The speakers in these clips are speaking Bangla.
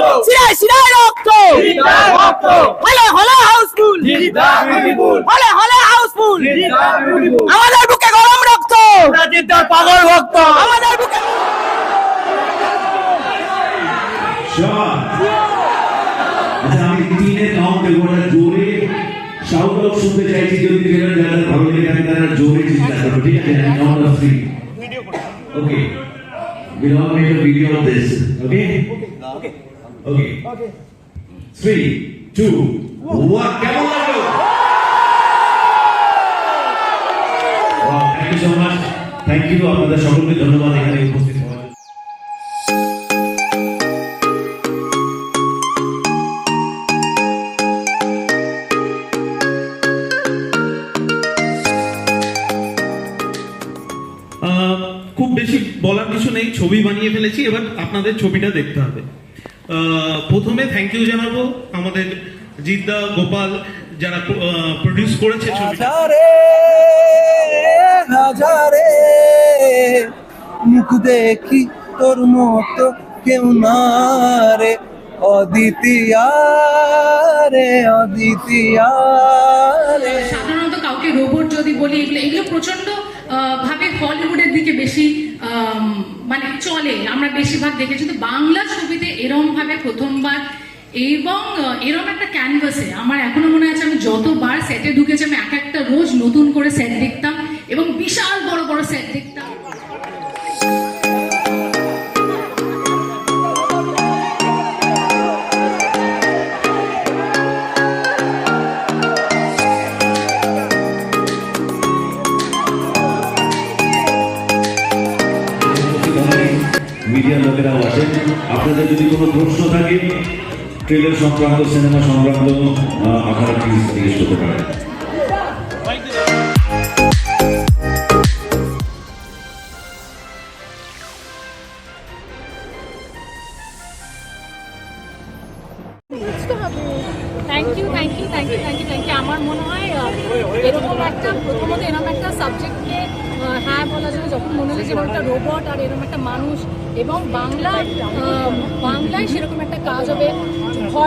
রক্ত। সিরায় সিরায় রক্ত। রক্ত। হলে হলে হাউসফুল। হলে হলে হাউসফুল। আমাদের বুকে গরম রক্ত। পাগল ভক্ত আমাদের বুকে আচ্ছা আমি তিনে কাউন্ট দেবো জোরে সাউন্ড আউট শুনতে চাইছি যদি ট্রেলার যাদের ভালো লেগে থাকে তারা জোরে চিন্তা করবে ঠিক আছে? আমি count of three okay we'll all make a video of this okay okay. Okay. Three two one. কেমন লাগল Wow, thank you so much. Thank you আপনাদের সকলকে ধন্যবাদ এখানে উপস্থিত হওয়ার জন্য। আহ, খুব বেশি বলার কিছু নেই ছবি বানিয়ে ফেলেছি এবার আপনাদের ছবিটা দেখতে হবে। প্রথমে থ্যাংক ইউ জানাব আমাদের জিদ্দা গোপাল যারা প্রডিউস করেছে হাজারে হাজারে মুখ দেখি তোর মতো কেউ না রে। অদ্বিতীয়া রে অদ্বিতীয়া রে। সাধারণত কাউকে রোবট যদি বলি এগুলো এগুলো প্রচণ্ড আহ, ভাবে হলিউডের দিকে বেশি মানে চলে। আমরা বেশিরভাগ দেখেছি তো বাংলা ছবিতে এরমভাবে প্রথমবার এবং এরম একটা ক্যানভাসে আমার এখনও মনে আছে আমি যতবার সেটে ঢুকেছি, আমি এক একটা রোজ নতুন করে সেট দেখতাম এবং বিশাল বড় বড় সেট দেখতাম। ট্রেলার সংক্রান্ত সিনেমা সংক্রান্ত আঠারো প্লিজ জিজ্ঞেস করতে পারেন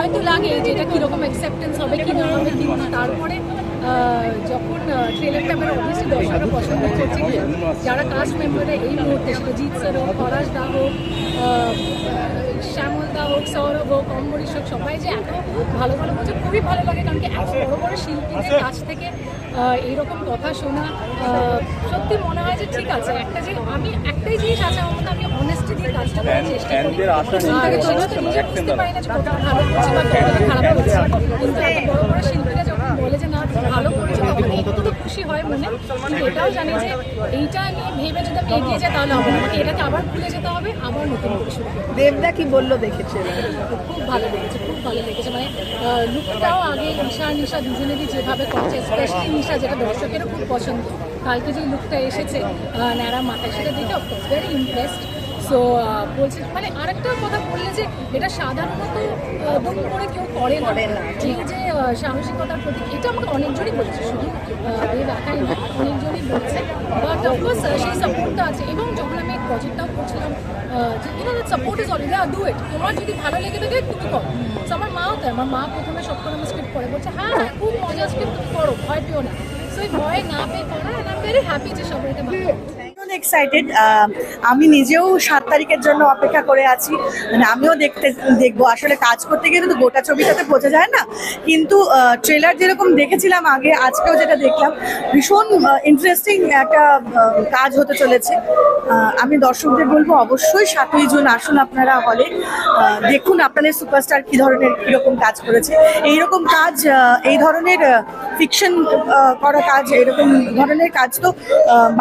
হয়তো লাগে যে এটা কীরকম অ্যাকসেপ্টেন্স হবে কি না হবে কিন্তু তারপরে যখন ট্রেলারটা আমার অবভিয়াসলি দর্শকরা পছন্দ করছে যারা কাস্ট মেম্বারে এই মুহূর্তে সেটা জিৎ স্যার হোক পলাশ দা হোক শ্যামল দা হোক সৌরভ হোক অম্বরীশ হোক সবাই যে এত ভালো ভালো বলছে খুবই ভালো লাগে কারণ কি এত বড় বড় শিল্পীদের কাছ থেকে এইরকম কথা শোনা সত্যি মনে হয় যে ঠিক আছে একটা যে আমি একটাই জিনিস আছে আমার মধ্যে আমি অনেস্টি দিয়ে কাজটা করার চেষ্টা করি। সেটা তো নিজে বুঝতে পারি না যে কতটা ভালো করছি বা কতটা খারাপ করছি। কিন্তু এত বড় বড় শিল্পীরা যখন বলে যে ভালো করেছ তখন একটু খুশি হয় মনে। কিন্তু এটাও জানি যে এইটা নিয়ে ভেবে যদি আমি এগিয়ে যাই তাহলে হবে না আমাকে এটাকে আবার ভুলে যেতে হবে আবার নতুন কিছু দেবদা কি বলল দেখেছে? খুব ভালো লেগেছে খুব ভালো লেগেছে। মানে লুকটাও আগে ঈশা নিশা দুজনেরই যেভাবে করছে স্পেশালি নিশা যেটা দর্শকেরও খুব পছন্দ। কালকে যে লুকটা এসেছে ন্যাড়া মাথায় সেটা দেখে অফকোর্স ভেরি ইমপ্রেসড সো বলছে মানে আরেকটা কথা বললে যে এটা সাধারণত দুম করে কেউ করে করে না। এই যে সাহসিকতার প্রতি এটা আমাকে অনেকজনই বলেছে শুধু দেব না অনেকজনই বলেছে। বাট অফকোর্স সেই সাপোর্টটা আছে। এবং যখন আমি প্রজেক্টটাও করছিলাম যে you know that support is already do it তোমার যদি ভালো লেগে থাকে তুমি করো। আমার মাও তাই আমার মা প্রথমে সবসময় আমার স্ক্রিপ্ট পড়ে বলছে হ্যাঁ হ্যাঁ, খুব মজা স্ক্রিপ্ট তুমি করো ভয় পেও না। সো এই ভয় না পেয়ে করা আই ভেরি হ্যাপি যে সবাই এটা। এক্সাইটেড আমি নিজেও সাত তারিখের জন্য অপেক্ষা করে আছি। মানে আমিও দেখতে, দেখব। আসলে কাজ করতে গেলে তো গোটা ছবিটাতে বোঝা যায় না। কিন্তু ট্রেলার যেরকম দেখেছিলাম আগে, আজকেও যেটা দেখলাম, ভীষণ ইন্টারেস্টিং একটা কাজ হতে চলেছে। আমি দর্শকদের বলব অবশ্যই সাতই জুন আসুন আপনারা হলে। দেখুন আপনাদের সুপারস্টার কি ধরনের, কীরকম কাজ করেছে। এইরকম কাজ এই ধরনের ফিকশন করা কাজ এরকম ধরনের কাজ তো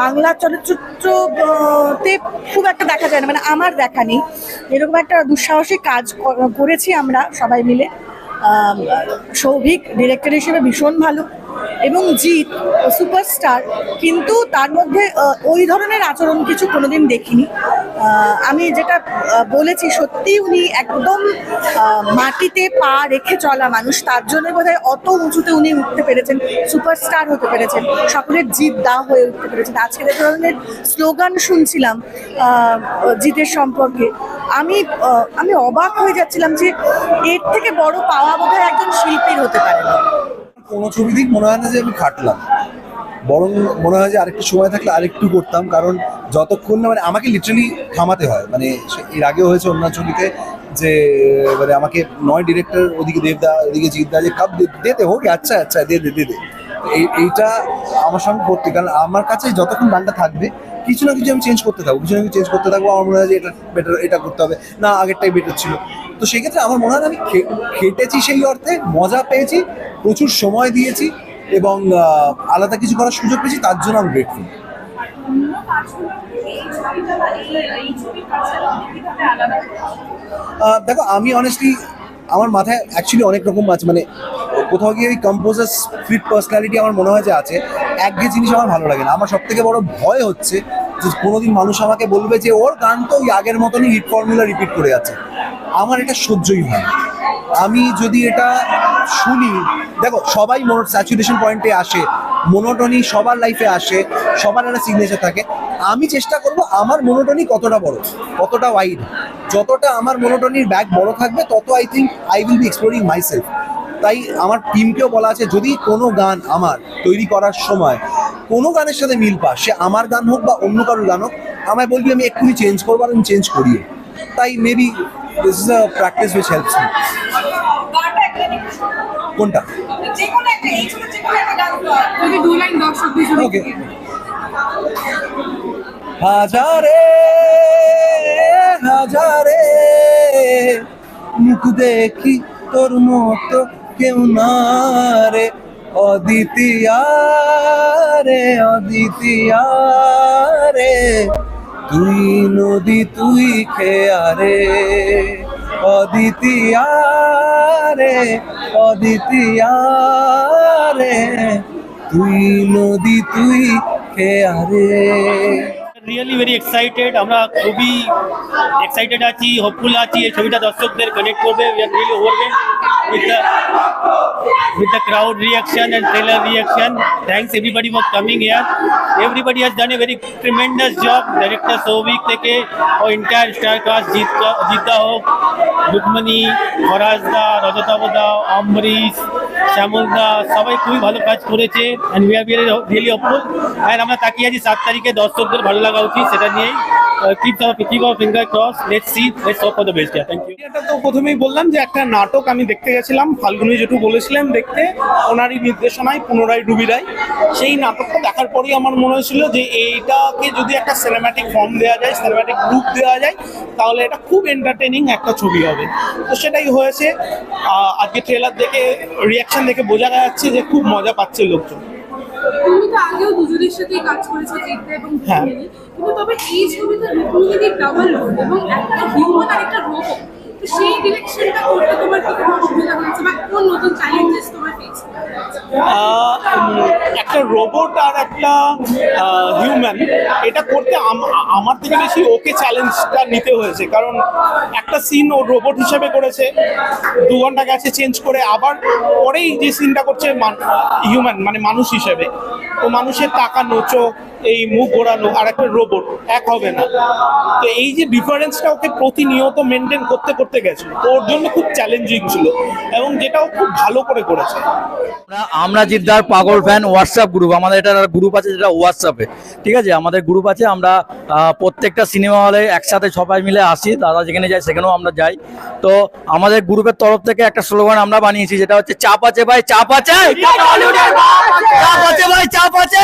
বাংলা চলচ্চিত্র আহ, তে খুব একটা দেখা যায় না মানে আমার দেখা নেই। এরকম একটা দুঃসাহসিক কাজ করেছি আমরা সবাই মিলে। সৌভিক ডিরেক্টর হিসেবে ভীষণ ভালো। এবং জিৎ সুপারস্টার কিন্তু তার মধ্যে ওই ধরনের আচরণ কিছু কোনোদিন দেখিনি। আমি যেটা বলেছি সত্যি উনি একদম মাটিতে পা রেখে চলা মানুষ। তার জন্য বোধহয় অত উঁচুতে উনি উঠতে পেরেছেন, সুপারস্টার হতে পেরেছেন, সকলের জিৎ দা হয়ে উঠতে পেরেছেন। আজকে যে ধরনের স্লোগান শুনছিলাম জিতের সম্পর্কে, আমি আমি অবাক হয়ে যাচ্ছিলাম যে এর থেকে বড় পাওয়া বোধহয় একজন শিল্পীর হতে পারে কোনো ছবিতেই মনে হয় না যে আমি খাটলাম। বরং মনে হয় যে আরেকটু সময় থাকলে আরেকটু করতাম, কারণ যতক্ষণ না মানে আমাকে লিটারালি থামাতে হয়। মানে এর আগেও হয়েছে অন্য ছবিতে যে মানে আমাকে নয় ডিরেক্টর ওদিকে দেবদা, ওদিকে জিতদা যে কাপ দেতে হোক আচ্ছা আচ্ছা দে দে দে দে। এই, এইটা আমার সঙ্গে করতে, কারণ আমার কাছে যতক্ষণ গানটা থাকবে, কিছু না কিছু আমি চেঞ্জ করতে থাকব, কিছু না কিছু চেঞ্জ করতে থাকব, আমার মনে হয় যে এটা বেটার এটা করতে হবে। না, আগেরটাই বেটার ছিল। তো সেক্ষেত্রে আমার মনে হয় আমি খেটেছি সেই অর্থে, মজা পেয়েছি, প্রচুর সময় দিয়েছি এবং আলাদা কিছু করার সুযোগ পেয়েছি, তার জন্য আমি গ্রেটফুল দেখো, আমি অনেস্টলি আমার মাথায় অ্যাকচুয়ালি অনেক রকম আছে মানে কোথাও গিয়ে ওই কম্পোজার ফিট পার্সোনালিটি আমার মনে হয় যে আছে একঘেয়ে জিনিস আমার ভালো লাগে না। আমার সব থেকে বড় ভয় হচ্ছে যে কোনোদিন মানুষ আমাকে বলবে যে, ওর গান তো ওই আগের মতনই হিট ফর্মুলা রিপিট করে যাচ্ছে। আমার এটা সহ্যই হয়। আমি যদি এটা শুনি, দেখো, সবাই মোট স্যাচুরেশন পয়েন্টে আসে মোনোটনি সবার লাইফে আসে, সবার একটা সিগনেচার থাকে। আমি চেষ্টা করব আমার মোনোটনি কতটা বড়, কতটা ওয়াইড যতটা আমার মোনোটনির ব্যাগ বড় থাকবে, তত I think I will be exploring myself তাই আমার টিমকেও বলা আছে, যদি কোনো গান আমার তৈরি করার সময় কোনো গানের সাথে মিল পা সে আমার গান হোক বা অন্য কারোর গান হোক, আমায় বলবি আমি এক্ষুনি চেঞ্জ করব আর আমি চেঞ্জ করিয়ে তাই maybe this is a practice which helps me কোনটা? হাজারে হাজারে, মুখ দেখি তোর মতো কেউ না রে। অদ্বিতীয়া রে অদ্বিতীয়া রে তুই নদী তুই খেয়ারে অদিতিয়ারে অদিতিয়ারে তুই নদী তুই খেয়া রে রিয়েলি ভেরি এক্সাইটেড আমরা খুবই এক্সাইটেড আছি হোপফুল আছি, এই ছবিটা দর্শকদের কানেক্ট করবে we are really overwhelmed with the with the crowd reaction and trailer reaction. Thanks everybody for coming here. Everybody has done a very tremendous job. Director Sovik থেকে ও entire star cast জিতা জিতা হোক রুকমণি ফরাজ দা রজতাব দা অমরিশ শ্যামল দা, সবাই খুবই ভালো কাজ করেছে and we are really hopeful and আমরা তাকিয়ে আছি সাত তারিখে দর্শকদের ভালো লাগা উচিত সেটা নিয়েই। অফ ক্রস তো প্রথমেই বললাম যে একটা নাটক আমি দেখতে গেছিলাম, ফাল্গুনি বলেছিলেন দেখতে, ওনারই নির্দেশনায়, পুনরায় সেই নাটকটা দেখার পরেই আমার মনে হয়েছিল যে এইটাকে যদি একটা সিনেম্যাটিক ফর্ম দেওয়া যায় সিনেম্যাটিক দেওয়া যায়, তাহলে এটা খুব এন্টারটেনিং একটা ছবি হবে। তো সেটাই হয়েছে। আজকে ট্রেলার দেখে রিয়াকশন দেখে বোঝা যাচ্ছে যে খুব মজা পাচ্ছে লোকজন। তুমি তো আগেও দুজনের সাথেই কাজ করেছ জিতদা এবং হ্যাঁ। কিন্তু তবে এই ছবিতে রুক্মিণীদের ডাবল রোল এবং একটা হিউম্যান আর একটা রোবট সেই ডিরেকশনটা করতে তোমার কি কোনো অসুবিধা হয়েছে বা কোন নতুন চ্যালেঞ্জেস তোমার ফেস একটা রোবট আর একটা হিউম্যান এটা করতে আমার থেকে বেশি ওকে চ্যালেঞ্জটা নিতে হয়েছে। কারণ একটা সিন ও রোবট হিসেবে করেছে, দু ঘণ্টা গেছে চেঞ্জ করে, আবার পরেই যে সিনটা করছে হিউম্যান মানে মানুষ হিসেবে, তো মানুষের তাকানো চোখ এই মুখ ঘোরানো আর একটা রোবট এক হবে না। তো এই যে ডিফারেন্সটা ওকে প্রতিনিয়ত মেনটেন করতে করতে গেছে ওর জন্য খুব চ্যালেঞ্জিং ছিল এবং যেটাও খুব ভালো করে করেছে। আমরা- জিদ্দার পাগল ফ্যান হোয়াটসঅ্যাপ গ্রুপ আমাদের এটা গ্রুপ আছে যেটা হোয়াটসঅ্যাপে ঠিক আছে? আমাদের গ্রুপ আছে আমরা প্রত্যেকটা সিনেমা হলে একসাথে সবাই মিলে আসি দাদা যেখানে যায় সেখানেও আমরা যাই। তো আমাদের গ্রুপের তরফ থেকে একটা স্লোগান আমরা বানিয়েছি যেটা হচ্ছে চাপ আছে ভাই চাপ আছে! চাপ আছে ভাই চাপ আছে!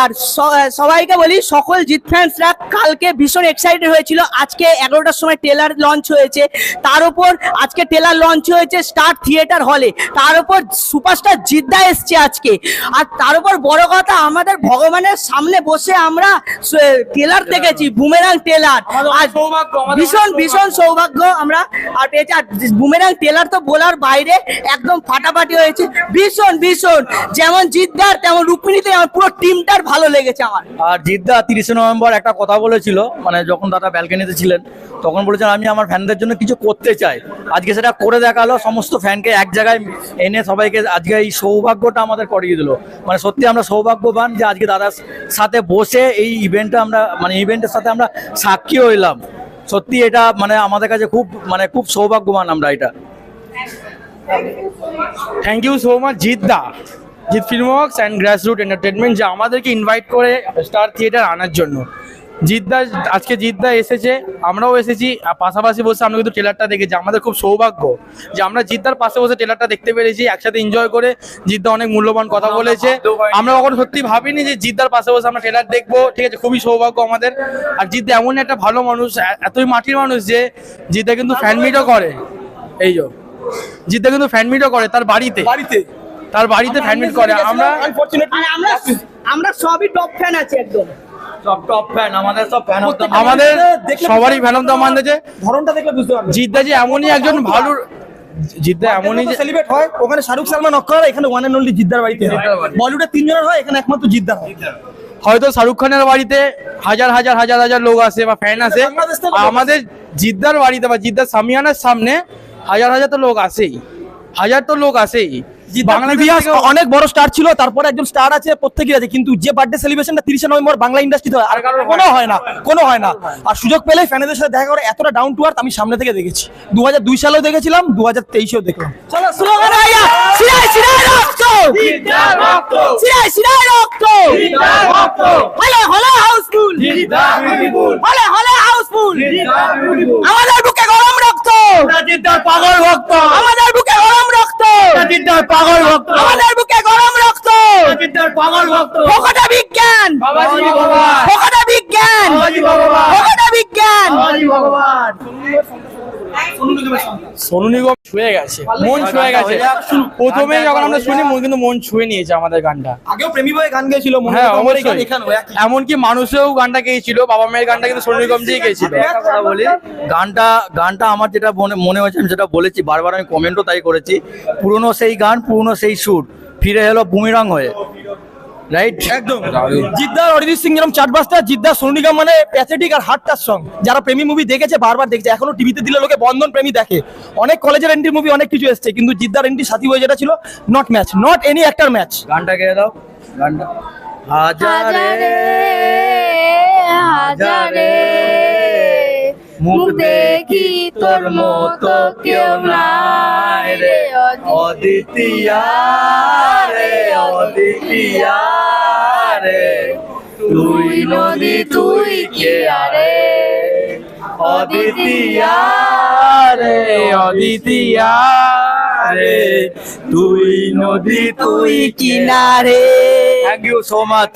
আর সবাইকে বলি সকল জিত ফ্যান্সরা কালকে ভীষণ এক্সাইটেড হয়েছিল। আজকে এগারোটার সময় ট্রেলার লঞ্চ হয়েছে। তার উপর আজকে ট্রেলার লঞ্চ হয়েছে স্টার থিয়েটার হলে তার উপর সুপারস্টার জিদ্দা এসছে আজকে। আর তার উপর বড় কথা আমাদের ভগবানের সামনে বসে আমরা ট্রেলার দেখেছি বুমেরাং ট্রেলার আর ভীষণ ভীষণ সৌভাগ্য আমরা আর পেয়েছি। আর বুমেরাং জিদ্দার তো বলার বাইরে একদম ফাটাফাটি হয়েছে। ভীষণ ভীষণ। যেমন জিদ্দার তেমন রুক্মিণীতে আমার পুরো টিমটার ভালো লেগেছে আমার। আর জিদ্দা তিরিশে নভেম্বর একটা কথা বলেছিল মানে যখন দাদা ব্যালকানিতে ছিলেন তখন বলেছেন আমি আমার ফ্যানদের জন্য কিছু করতে চাই। আজকে সেটা করে দেখাল সমস্ত ফ্যানকে এক জায়গায় এনে সবাইকে আজকে এই সৌভাগ্যটা আমাদের করিয়ে দিল। মানে সত্যি আমরা সৌভাগ্যবান যে আজকে দাদার সাথে বসে এই ইভেন্টটা আমরা মানে ইভেন্টের সাথে আমরা সাক্ষী হইলাম। সত্যি এটা মানে আমাদের কাছে খুব মানে খুব সৌভাগ্যবান আমরা এটা। Thank you so much Jeet da Jeet Film Works and Grassroot Entertainment যে আমাদেরকে ইনভাইট করে স্টার থিয়েটার আনার জন্য। জিদ্দা আজকে জিদ্দা এসেছে আমরাও এসেছি আর পাশাপাশি বসে আমরা কিন্তু ট্রেলারটা দেখেছি আমাদের খুব সৌভাগ্য যে আমরা জিদ্দার পাশে বসে ট্রেলারটা দেখতে পেরেছি একসাথে এনজয় করে জিদ্দা অনেক মূল্যবান কথা বলেছে। আমরা কখনো সত্যি ভাবিনি যে জিদ্দার পাশে বসে আমরা ট্রেলার দেখব ঠিক আছে খুবই সৌভাগ্য আমাদের। আর জিদ্দা এমন একটা ভালো মানুষ এতই মাটির মানুষ যে জিদ্দা কিন্তু ফ্যান মিটও করে। এই যে জিদ্দা কিন্তু ফ্যান মিটও করে তার বাড়িতে। বাড়িতে। তার বাড়িতে ফ্যান মিট করে। আমরা আমরা আমরা সবই টপ ফ্যান আছি একদম। সব টপ ফ্যান আমাদের সব ফ্যান আমাদের সবারই ফ্যান অফ দ্য মানতে ধরনটা দেখলে বুঝতে পারবে। জিদ্দা যে এমনই একজন ভালো জিদ্দা এমনই যে সেলিব্রেট হয় ওখানে শাহরুখ সালমান অক্ষর এখানে ওয়ান অনলি জিদ্দার বাড়িতে বলিউডে তিনজনের হয় এখানে একমাত্র জিদ্দার হয়। হয়তো শাহরুখ খানের বাড়িতে হাজার হাজার হাজার হাজার লোক আসে বা ফ্যান আসে। আর আমাদের জিদ্দার বাড়িতে বা জিদ্দার সামিয়ানার সামনে হাজার হাজার তো লোক আসেই। হাজার তো লোক আসেই। অনেক বড় স্টার ছিল তারপরে একজন স্টার আছে প্রত্যেকেই আছে কিন্তু যে বার্থডে সেলিব্রেশনটা তিরিশে নভেম্বর বাংলা ইন্ডাস্ট্রিতে হয় আর কোনো হয় না কোনো হয় না। আর সুযোগ পেলে ফ্যানেদের সাথে দেখা করে এতটা ডাউন টু আর্থ আমি সামনে থেকে দেখেছি। দু হাজার দুই সালেও দেখেছিলাম দু হাজার তেইশেও দেখলাম। চলো স্লোগান আইয়া। সিরাই সিরাই রক্ত। সিরাই সিরাই রক্ত। হলে হলে হাউসফুল হলে হলে হাউসফুল আমাদের বুকে গরম রক্ত। জিদ্দার পাগল ভক্ত। আমাদের বুকে গরম রক্ত। জিদ্দার পাগল ভক্ত। আমাদের বুকে গরম রক্ত। জিদ্দার পাগল ভক্ত। ফোকটা বিজ্ঞান। বাবাজি ভগবান ফোকটা বিজ্ঞান বাবাজি ভগবান ফোকটা বিজ্ঞান বাবাজি ভগবান সোনু নিগম ছুঁয়ে গেছে মন ছুঁয়ে গেছে। প্রথমে যখন আমরা শুনি মন কিন্তু মন ছুঁয়ে নিয়েছে আমাদের গানটা। আগেও প্রেমী বয়ে গান গেয়েছিল মনে হ্যাঁ অবশ্যই। এমনকি মানুষেও গানটা গেয়েছিল বাবা মায়ের গানটা কিন্তু সোনু নিগম দিয়ে কথা বলি গানটা গানটা আমার যেটা মনে মনে হয়েছে আমি সেটা বলেছি বারবার আমি কমেন্টও তাই করেছি পুরনো সেই গান পুরনো সেই সুর ফিরে এলো বুমিরাং হয়ে। রাইট একদম। জিদ্দার অরিজিৎ সিং যেরকম চাটবাস্টার জিদ্দার সোনু নিগম মানে প্যাথেটিক আর হার্ট সং যারা প্রেমী মুভি দেখেছে বারবার দেখছে। এখনও টিভিতে দিলে লোকে বন্ধন প্রেমী দেখে। অনেক কলেজের এন্ট্রি মুভি অনেক কিছু এসছে কিন্তু জিদ্দার এন্ট্রি সাথী বই যেটা ছিল not match not any actor match গানটা গেয়ে দাও গানটা। হাজারে হাজারে। মুখ দেখি তোর মতো কেউ নাই রে অদ্বিতীয়া রে তুই নদী তুই কে আরে অদ্বিতীয়া রে? অদ্বিতীয়া রে তুই নদী তুই কিনারে থ্যাংক ইউ সো মাচ